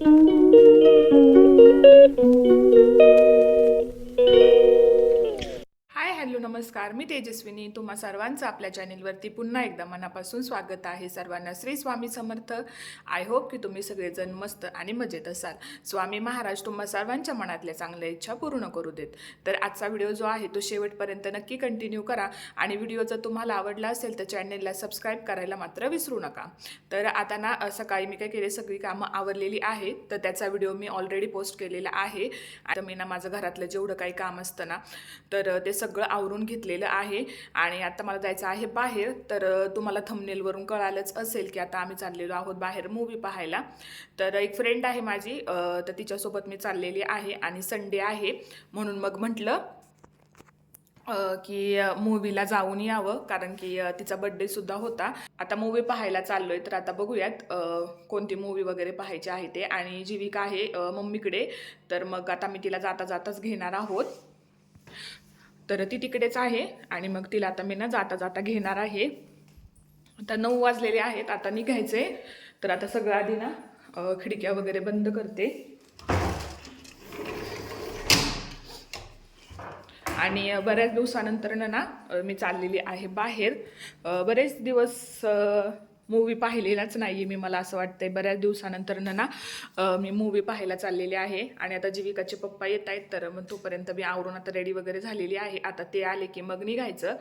Hi hello नमस्कार मी तेजस्विनी. तुम्हा सर्वांचं आपल्या चॅनेलवरती पुन्हा एकदा मनापासून स्वागत आहे. सर्वांना श्री स्वामी समर्थ. आय होप की तुम्ही सगळेजण मस्त आणि मजेत असाल. स्वामी महाराज तुम्हा सर्वांच्या मनातल्या चांगल्या इच्छा पूर्ण करू देत. तर आजचा व्हिडिओ जो आहे तो शेवटपर्यंत नक्की कंटिन्यू करा. आणि व्हिडिओ जर तुम्हाला आवडला असेल तर चॅनेलला सबस्क्राईब करायला मात्र विसरू नका. तर आता ना सकाळी मी काय केले सगळी कामं आवरलेली आहेत. तर त्याचा व्हिडिओ मी ऑलरेडी पोस्ट केलेला आहे. आता मी ना माझं घरातलं जेवढं काही काम असतं ना तर ते सगळं आवरून घेतलेलं आहे. आणि आता मला जायचं आहे बाहेर तर तुम्हाला थंबनेलवरून कळालंच असेल की आता आम्ही चाललेलो आहोत बाहेर मूवी पाहायला. तर एक फ्रेंड आहे माझी तर तिच्यासोबत मी चाललेली आहे आणि संडे आहे. म्हणून मग म्हटलं की मूवीला जाऊन यावं कारण की तिचा बड्डेसुद्धा होता. आता मूवी पाहायला चाललो आहे तर आता बघूयात कोणती मूवी वगैरे पाहायची आहे ते. आणि जीविका आहे मम्मीकडे. तर मग आता मी तिला जाता जाताच घेणार आहोत. तर ती तिकडेच आहे आणि मग तिला आता मी ना जाता जाता घेणार आहे. आता नऊ वाजलेले आहेत आता निघायचे तर आता सगळं आधी ना खिडक्या वगैरे बंद करते. आणि बऱ्याच दिवसानंतर ना मी चाललेली आहे बाहेर. बरेच दिवस मूवी पाहिलेलाच नाही आहे मी मला असं वाटतंय. बऱ्याच दिवसानंतर ना मी मूवी पाहायला चाललेली आहे. आणि आता जीविकाचे पप्पा येत आहेत तर मग तोपर्यंत मी आवरून आता रेडी वगैरे झालेली आहे. आता ते आले की मग निघायचं.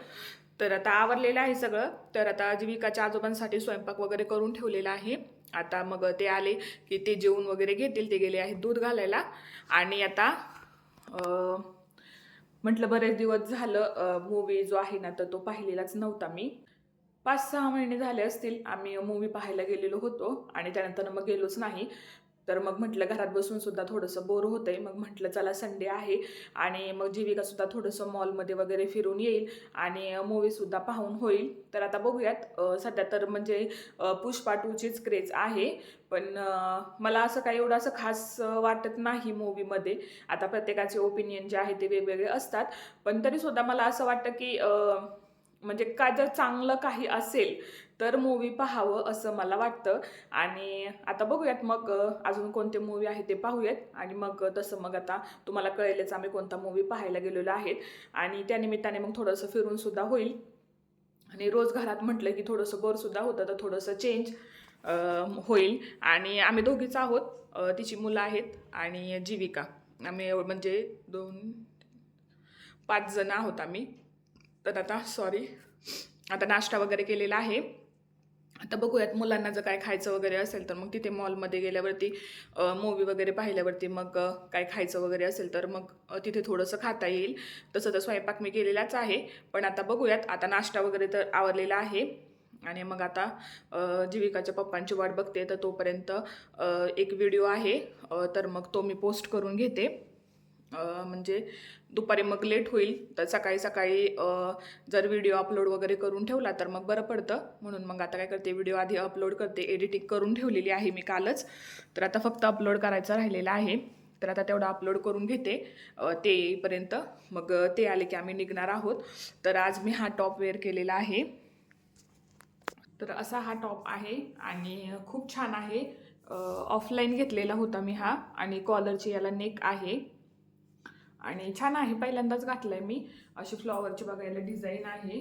तर आता आवरलेलं आहे सगळं. तर आता जीविकाच्या आजोबांसाठी स्वयंपाक वगैरे करून ठेवलेला आहे. आता मग ते आले की ते जेवण वगैरे घेतील. ते गेले आहेत दूध घालायला. आणि आता म्हटलं बरेच दिवस झालं मूवी जो आहे ना तर तो पाहिलेलाच नव्हता मी. पाच सहा महिने झाले असतील आम्ही मूवी पाहायला गेलेलो होतो आणि त्यानंतर मग गेलोच नाही. तर मग म्हटलं घरात बसून सुद्धा थोडंसं बोर होतंय. मग म्हटलं चला संडे आहे आणि मग जीविका सुद्धा थोडंसं मॉलमध्ये वगैरे फिरून येईल आणि मूवी सुद्धा पाहून होईल. तर आता बघूयात सध्या तर म्हणजे पुष्पा टूचीच क्रेज आहे. पण मला असं काही एवढं असं खास वाटत नाही मूवीमध्ये आता प्रत्येकाचे ओपिनियन जे आहे ते वेगवेगळे असतात. पण तरी सुद्धा मला असं वाटतं की म्हणजे का जर चांगलं काही असेल तर मूवी पाहावं असं मला वाटतं. आणि आता बघूयात मग अजून कोणते मूवी आहे ते पाहूयात. आणि मग तसं मग आता तुम्हाला कळेलच आम्ही कोणता मूवी पाहायला गेलेलो आहेत. आणि त्यानिमित्ताने मग थोडंसं फिरूनसुद्धा होईल. आणि रोज घरात म्हटलं की थोडंसं बोरसुद्धा होतं तर थोडंसं चेंज होईल. आणि आम्ही दोघीच आहोत. तिची मुलं आहेत आणि जीविका. आम्ही म्हणजे दोन पाच जण आहोत आम्ही. तर आता सॉरी आता नाश्ता वगैरे केलेला आहे. आता बघूयात मुलांना जर काय खायचं वगैरे असेल तर मग तिथे मॉलमध्ये गेल्यावरती मूवी वगैरे पाहिल्यावरती मग काय खायचं वगैरे असेल तर मग तिथे थोडंसं खाता येईल. तसं तर स्वयंपाक मी केलेलाच आहे. पण आता बघूयात आता नाश्ता वगैरे तर आवरलेला आहे. आणि मग आता जीविकाच्या पप्पांची वाट बघते. तर तोपर्यंत एक व्हिडिओ आहे. तर मग तो मी पोस्ट करून घेते. म्हणजे दुपारी मग लेट होईल तर सकाळी सकाळी जर व्हिडिओ अपलोड वगैरे करून ठेवला तर मग बरं पडतं. म्हणून मग आता काय करते व्हिडिओ आधी अपलोड करते एडिटिंग करून ठेवलेली आहे मी कालच. तर आता फक्त अपलोड करायचं राहिलेलं आहे. तर आता तेवढं अपलोड करून घेते. ते येईपर्यंत मग ते आले की आम्ही निघणार आहोत. तर आज मी हा टॉप वेअर केलेला आहे. तर असा हा टॉप आहे आणि खूप छान आहे. ऑफलाईन घेतलेला होता मी हा आणि कॉलरची याला नेक आहे. आणि छान आहे पहिल्यांदाच घातलाय मी. अशी फ्लॉवरची बघायला डिझाईन आहे.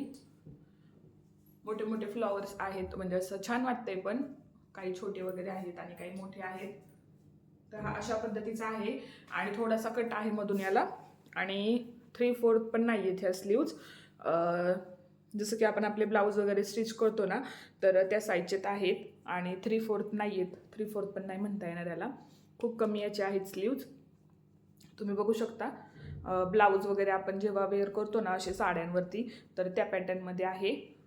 मोठे मोठे फ्लॉवर्स आहेत म्हणजे असं छान वाटतंय पण. काही छोटे वगैरे आहेत आणि काही मोठे आहेत. तर हा अशा पद्धतीचा आहे. आणि थोडासा कट आहे मधून याला. आणि थ्री फोर्थ पण नाही आहेत ह्या स्लीव्ज जसं की आपण आपले ब्लाऊज वगैरे स्टिच करतो ना तर त्या साईजच्यात आहेत. आणि थ्री फोर्थ नाही आहेत. थ्री फोर्थ पण नाही म्हणता येणार याला. खूप कमी याचे आहेत स्लीव्ज तुम्ही बघू शकता. ब्लाऊज वगैरे आपण जेव्हा वेअर करतो ना असे साड्यांवरती तर त्या पॅटर्नमध्ये आहे.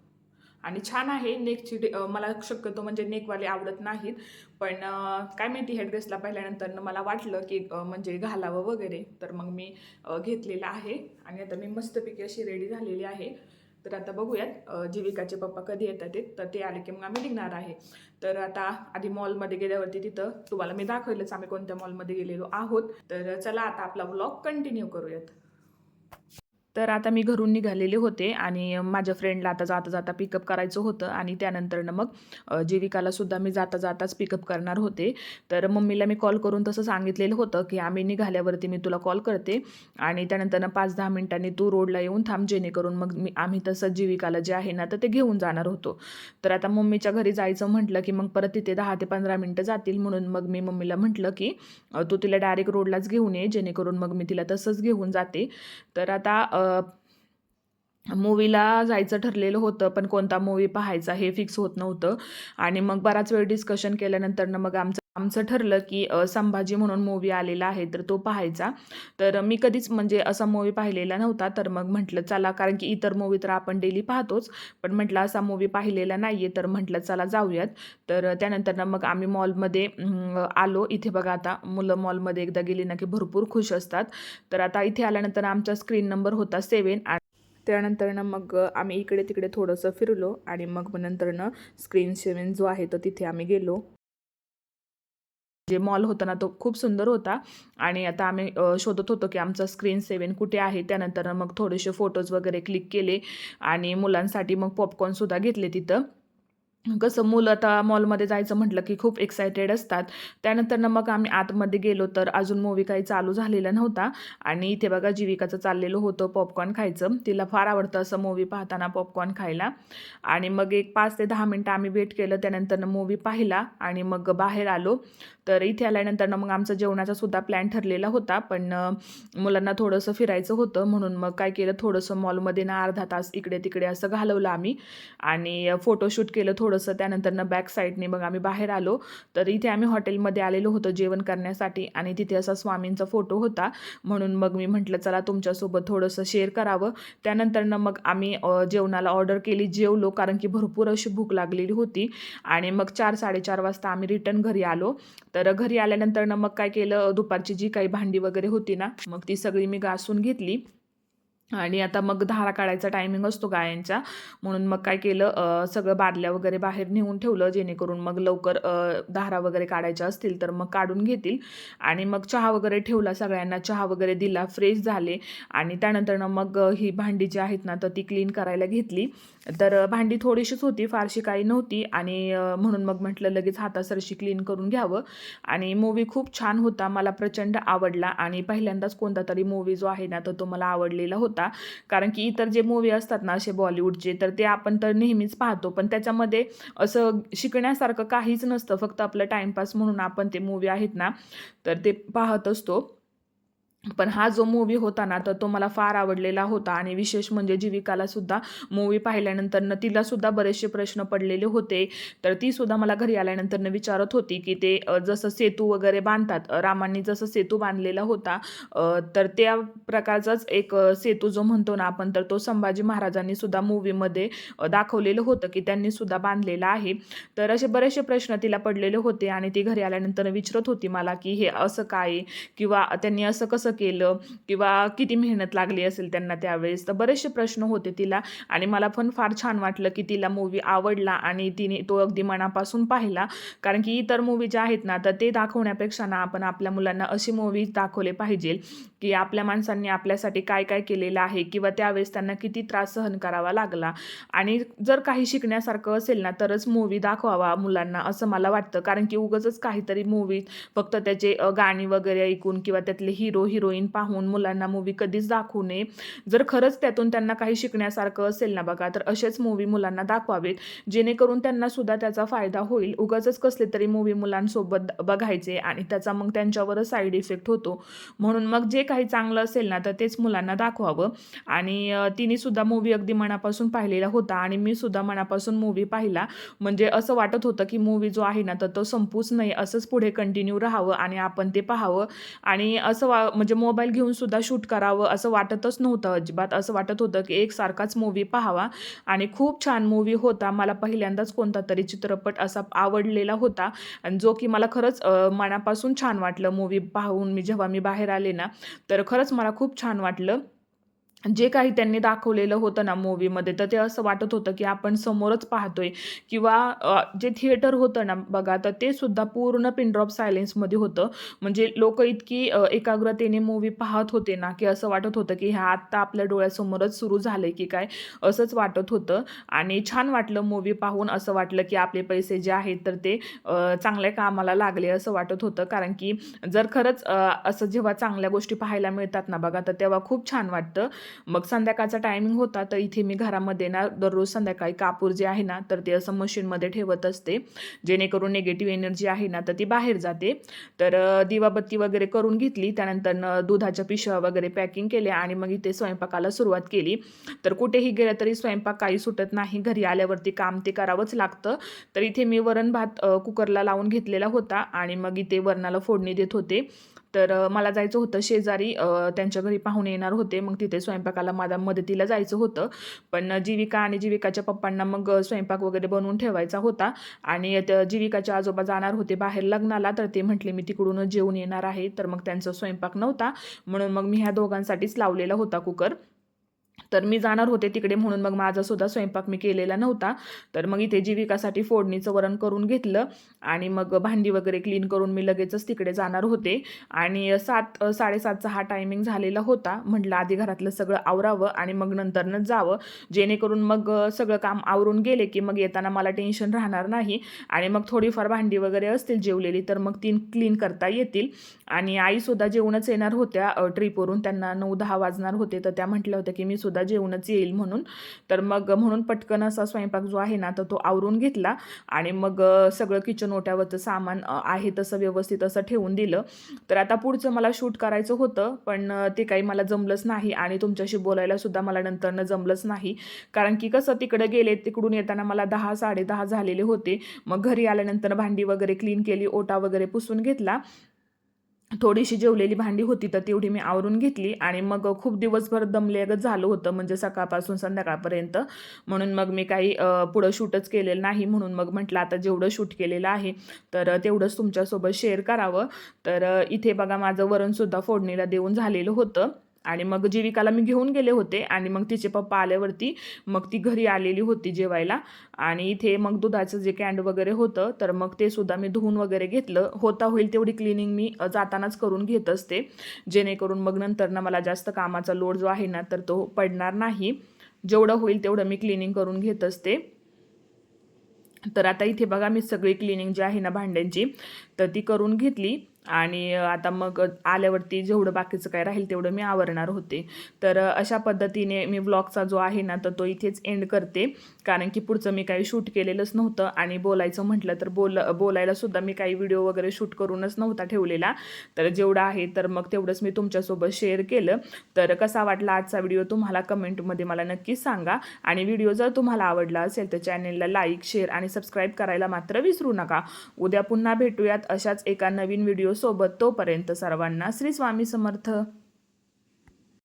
आणि छान आहे नेकची डे- मला शक्यतो म्हणजे नेकवाले आवडत नाहीत पण काय माहिती ह्या ड्रेसला पाहिल्यानंतर मला वाटलं की म्हणजे घालावं वगैरे तर मग मी घेतलेलं आहे. आणि आता मी मस्तपैकी अशी रेडी झालेली आहे. तर आता बघूयात जीविकाचे पप्पा कधी येतात ते तर ते आले की मग आम्ही निघणार आहे. तर आता आधी मॉलमध्ये गेल्यावरती तिथं तुम्हाला मी दाखवलंच आम्ही कोणत्या मॉलमध्ये गेलेलो आहोत. तर चला आता आपला व्लॉग कंटिन्यू करूयात. तर आता मी घरून निघालेले होते आणि माझ्या फ्रेंडला आता जाता जाता पिकअप करायचं होतं आणि त्यानंतरनं मग जीविकालासुद्धा मी जाता जाताच पिकअप करणार होते. तर मम्मीला मी कॉल करून तसं सांगितलेलं होतं की आम्ही निघाल्यावरती मी तुला कॉल करते आणि त्यानंतरनं पाच दहा मिनिटांनी तू रोडला येऊन थांब जेणेकरून मग मी आम्ही तसं जीविकाला जे आहे ना तर ते घेऊन जाणार होतो. तर आता मम्मीच्या घरी जायचं म्हटलं की मग परत तिथे दहा ते पंधरा मिनटं जातील म्हणून मग मी मम्मीला म्हटलं की तू तिला डायरेक्ट रोडलाच घेऊन ये जेणेकरून मग मी तिला तसंच घेऊन जाते. तर आता मूवीला जायचं ठरलेलं होतं पण कोणता मूवी पाहायचा हे फिक्स होत नव्हतं. आणि मग बराच वेळ डिस्कशन केल्यानंतर मग आमचं आमचं ठरलं की संभाजी म्हणून मूवी आलेला आहे तर तो पाहायचा. तर मी कधीच म्हणजे असा मूवी पाहिलेला नव्हता तर मग म्हटलं चला कारण की इतर मूवी तर आपण डेली पाहतोच. पण म्हटलं असा मूवी पाहिलेला नाही आहे तर म्हटलं चला जाऊयात. तर त्यानंतर मग आम्ही मॉलमध्ये आलो. इथे बघा आता मुलं मॉलमध्ये एकदा गेली ना की भरपूर खुश असतात. तर आता इथे आल्यानंतर आमचा स्क्रीन नंबर होता सेवन आणि त्यानंतरनं मग आम्ही इकडे तिकडे थोडंसं फिरलो आणि मग नंतरनं स्क्रीन सेवन जो आहे तो तिथे आम्ही गेलो. जे मॉल होता ना तो खूप सुंदर होता. आणि आता आम्ही शोधत होतो की आमचा स्क्रीन सेवन कुठे आहे? त्यानंतर मग थोडेसे फोटोज वगैरे क्लिक केले आणि मुलांसाठी मग पॉपकॉर्नसुद्धा घेतले तिथं. कसं मुलं आता मॉलमध्ये जायचं म्हटलं की खूप एक्सायटेड असतात. त्यानंतर मग आम्ही आतमध्ये गेलो तर अजून मूवी काही चालू झालेला नव्हता. आणि इथे बघा जीविकाचं चाललेलं होतं पॉपकॉर्न खायचं. तिला फार आवडतं असं मूवी पाहताना पॉपकॉर्न खायला. आणि मग एक पाच ते दहा मिनटं आम्ही वेट केलं. त्यानंतर मूवी पाहिला आणि मग बाहेर आलो. तर इथे आल्यानंतर मग आमचा जेवणाचा सुद्धा प्लॅन ठरलेला होता. पण मुलांना थोडंसं फिरायचं होतं. म्हणून मग काय केलं थोडंसं मॉलमध्ये ना अर्धा तास इकडे तिकडे असं घालवलं आम्ही. आणि फोटोशूट केलं थोडंसं. त्यानंतर बॅक साईडने मग आम्ही बाहेर आलो. तर इथे आम्ही हॉटेलमध्ये आलेलो होतो जेवण करण्यासाठी. आणि तिथे असा स्वामींचा फोटो होता. म्हणून मग मी म्हटलं चला तुमच्यासोबत थोडंसं शेअर करावं. त्यानंतरनं मग आम्ही जेवणाला ऑर्डर केली जेवलो. कारण की भरपूर अशी भूक लागलेली होती. आणि मग चार साडेचार वाजता आम्ही रिटर्न घरी आलो. तर तर घरी आल्यानंतरनं मग काय केलं? दुपारची जी काही भांडी वगैरे होती ना मग ती सगळी मी घासून घेतली. आणि आता मग धारा काढायचा टायमिंग असतो गायांचा म्हणून मग काय केलं सगळं बादल्या वगैरे बाहेर नेऊन ठेवलं जेणेकरून मग लवकर धारा वगैरे काढायच्या असतील तर मग काढून घेतील. आणि मग चहा वगैरे ठेवला सगळ्यांना चहा वगैरे दिला फ्रेश झाले. आणि त्यानंतरनं मग ही भांडी जी आहेत ना तर ती क्लीन करायला घेतली. तर भांडी थोडीशीच होती फारशी काही नव्हती. आणि म्हणून मग म्हटलं लगेच हातासरशी क्लीन करून घ्यावं. आणि मूवी खूप छान होता मला प्रचंड आवडला. आणि पहिल्यांदाच कोणता तरी मूवी जो आहे ना तर तो मला आवडलेला होता. कारण की इतर जे मूवी असतात ना असे बॉलिवूडचे तर ते आपण तर नेहमीच पाहतो. पण त्याच्यामध्ये असं शिकण्यासारखं काहीच नसतं. फक्त आपलं टाईमपास म्हणून आपण ते मूवी आहेत ना तर ते पाहत असतो. पण हा जो मूवी होता ना तर तो मला फार आवडलेला होता. आणि विशेष म्हणजे जीविकालासुद्धा मूवी पाहिल्यानंतर तिला बरेचसे प्रश्न पडलेले होते. तर तीसुद्धा मला घरी आल्यानंतर विचारत होती की ते जसं सेतू वगैरे बांधतात रामांनी जसं सेतू बांधलेला होता तर त्या प्रकारचाच एक सेतू जो म्हणतो ना आपण तर तो संभाजी महाराजांनी सुद्धा मूवीमध्ये दाखवलेलं होतं की त्यांनी सुद्धा बांधलेला आहे. तर असे बरेचसे प्रश्न तिला पडलेले होते आणि ती घरी आल्यानंतर विचारत होती मला की हे असं काय? किंवा त्यांनी असं कसं केलं किंवा किती मेहनत लागली असेल त्यांना त्यावेळेस तर बरेचसे प्रश्न होते तिला. आणि मला पण फार छान वाटलं की तिला मूवी आवडला आणि तिने तो अगदी मनापासून पाहिला. कारण की इतर मूवी ज्या आहेत ना तर ते दाखवण्यापेक्षा ना आपण आपल्या मुलांना अशी मूवी दाखवले पाहिजे की आपल्या माणसांनी आपल्यासाठी काय काय केलेलं आहे किंवा त्यावेळेस त्यांना किती त्रास सहन करावा लागला. आणि जर काही शिकण्यासारखं असेल ना तरच मूवी दाखवावा मुलांना असं मला वाटतं. कारण की उगंच काहीतरी मूवी फक्त त्याचे गाणी वगैरे ऐकून किंवा त्यातले हिरो हिरोईन पाहून मुलांना मूवी कधीच दाखवू नये. जर खरंच त्यातून त्यांना काही शिकण्यासारखं असेल ना बघा तर असेच मूवी मुलांना दाखवावेत. जेणेकरून त्यांना सुद्धा त्याचा फायदा होईल. उगाच कसले तरी मूवी मुलांसोबत बघायचे आणि त्याचा मग त्यांच्यावरच साईड इफेक्ट होतो. म्हणून मग जे काही चांगलं असेल ना तर तेच मुलांना दाखवावं. आणि तिनेसुद्धा तिने सुद्धा मूवी अगदी मनापासून पाहिलेला होता आणि मी सुद्धा मनापासून मूवी पाहिला. म्हणजे असं वाटत होतं की मूवी जो आहे ना तर तो संपूच नाही असंच पुढे कंटिन्यू राहावं आणि आपण ते पाहावं. आणि असं वा म्हणजे मोबाईल घेऊन सुद्धा शूट करावं असं वाटतच नव्हतं अजिबात. असं वाटत होतं की एकसारखाच मूवी पाहावा. आणि खूप छान मूवी होता. मला पहिल्यांदाच कोणता तरी चित्रपट असा आवडलेला होता. आणि जो की मला खरंच मनापासून छान वाटलं मूवी पाहून मी जेव्हा मी बाहेर आले ना तर खरंच मला खूप छान वाटलं. जे काही त्यांनी दाखवलेलं होतं ना मूवीमध्ये तर ते असं वाटत होतं की आपण समोरच पाहतोय. किंवा जे थिएटर होतं ना बघा तर ते सुद्धा पूर्ण पिनड्रॉप सायलेन्समध्ये होतं. म्हणजे लोक इतकी एकाग्रतेने मूवी पाहत होते ना की असं वाटत होतं की ह्या आत्ता आपल्या डोळ्यासमोरच सुरू झालंय की काय असंच वाटत होतं. आणि छान वाटलं मूवी पाहून असं वाटलं की आपले पैसे जे आहेत तर ते चांगल्या कामाला लागले असं वाटत होतं. कारण की जर खरंच असं जेव्हा चांगल्या गोष्टी पाहायला मिळतात ना बघा तर तेव्हा खूप छान वाटतं. मग संध्याकाळचा टायमिंग होता तर इथे मी घरामध्ये ना दररोज संध्याकाळी कापूर जे आहे ना तर ते असं मशीनमध्ये ठेवत असते. जेणेकरून निगेटिव्ह एनर्जी आहे ना तर ती बाहेर जाते. तर दिवाबत्ती वगैरे करून घेतली त्यानंतर दुधाच्या पिशव्या वगैरे पॅकिंग केल्या आणि मग इथे स्वयंपाकाला सुरुवात केली. तर कुठेही गेलं तरी स्वयंपाक काही सुटत नाही घरी आल्यावरती काम ते करावंच लागतं. तर इथे मी वरण भात कुकरला लावून घेतलेला होता आणि मग इथे वरणाला फोडणी देत होते. तर मला जायचं होतं शेजारी त्यांच्या घरी पाहुणे येणार होते. मग तिथे स्वयंपाकाला माझ्या मदतीला जायचं होतं. पण जीविका आणि जीविकाच्या पप्पांना मग स्वयंपाक वगैरे बनवून ठेवायचा होता. आणि त्या जीविकाच्या आजोबा जाणार होते बाहेर लग्नाला. तर ते म्हटले मी तिकडूनच जेवून येणार आहे. तर मग त्यांचा स्वयंपाक नव्हता. म्हणून मग मी ह्या दोघांसाठीच लावलेला होता कुकर. तर मी जाणार होते तिकडे म्हणून मग माझा सुद्धा स्वयंपाक मी केलेला नव्हता. तर मग इथे जीविकासाठी फोडणीचं वरण करून घेतलं आणि मग भांडी वगैरे क्लीन करून मी लगेचच तिकडे जाणार होते. आणि सात साडेसातचा हा टायमिंग झालेला होता. म्हटलं आधी घरातलं सगळं आवरावं आणि मग नंतरनंच जावं. जेणेकरून मग सगळं काम आवरून गेले की मग येताना मला टेन्शन राहणार नाही. आणि मग थोडीफार भांडी वगैरे असतील जेवलेली तर मग ती क्लीन करता येतील. आणि आईसुद्धा जेवणच येणार होत्या ट्रिपवरून त्यांना नऊ दहा वाजणार होते. तर त्या म्हटल्या होत्या की मी सुद्धा जेवणच येईल म्हणून. तर मग म्हणून पटकन असा स्वयंपाक जो आहे ना तर तो आवरून घेतला आणि मग सगळं किचन ओट्यावरचं सामान आहे तसं व्यवस्थित असं ठेवून दिलं. तर आता पुढचं मला शूट करायचं होतं पण ते काही मला जमलंच नाही आणि तुमच्याशी बोलायला सुद्धा मला नंतरनं जमलंच नाही. कारण की कसं तिकडे गेले तिकडून येताना मला दहा साडे दहा झालेले होते. मग घरी आल्यानंतर भांडी वगैरे क्लीन केली ओटा वगैरे पुसून घेतला. थोडीशी जेवलेली भांडी होती तर तेवढी मी आवरून घेतली आणि मग खूप दिवसभर दमलेगत झालं होतं म्हणजे सकाळपासून संध्याकाळपर्यंत. म्हणून मग मी काही पुढं शूटच केलेलं नाही म्हणून मग म्हटलं आता जेवढं शूट केलेलं आहे तर तेवढंच तुमच्यासोबत शेअर करावं. तर इथे बघा माझं वरणसुद्धा फोडणीला देऊन झालेलं होतं. आणि मग जीविकाला मी घेऊन गेले होते आणि मग तिचे पप्पा आल्यावरती मग ती घरी आलेली होती जेवायला. आणि इथे मग दुधाचं जे कॅन्ड वगैरे होतं तर मग ते सुद्धा मी धुवून वगैरे घेतलं. होता होईल तेवढी क्लिनिंग मी जातानाच करून घेत असते. जेणेकरून मग नंतर ना मला जास्त कामाचा लोड जो आहे ना तर तो पडणार नाही. जेवढं होईल तेवढं मी क्लिनिंग करून घेत असते. तर आता इथे बघा मी सगळी क्लिनिंग जी आहे ना भांड्यांची तर ती करून घेतली. आणि आता मग आल्यावरती जेवढं बाकीचं काय राहील तेवढं मी आवरणार होते. तर अशा पद्धतीने मी व्लॉगचा जो आहे ना तर तो इथेच एंड करते. कारण की पुढचं मी काही शूट केलेलंच नव्हतं आणि बोलायचं म्हटलं तर बोल बोलायलासुद्धा मी काही व्हिडिओ वगैरे शूट करूनच नव्हता ठेवलेला. तर जेवढं आहे तर मग तेवढंच मी तुमच्यासोबत शेअर केलं. तर कसा वाटला आजचा व्हिडिओ तुम्हाला कमेंटमध्ये मला नक्कीच सांगा. आणि व्हिडिओ जर तुम्हाला आवडला असेल तर चॅनेलला लाईक शेअर आणि सबस्क्राईब करायला मात्र विसरू नका. उद्या पुन्हा भेटूयात अशाच एका नवीन व्हिडिओ सोबत तोपर्यंत सर्वांना श्री स्वामी समर्थ.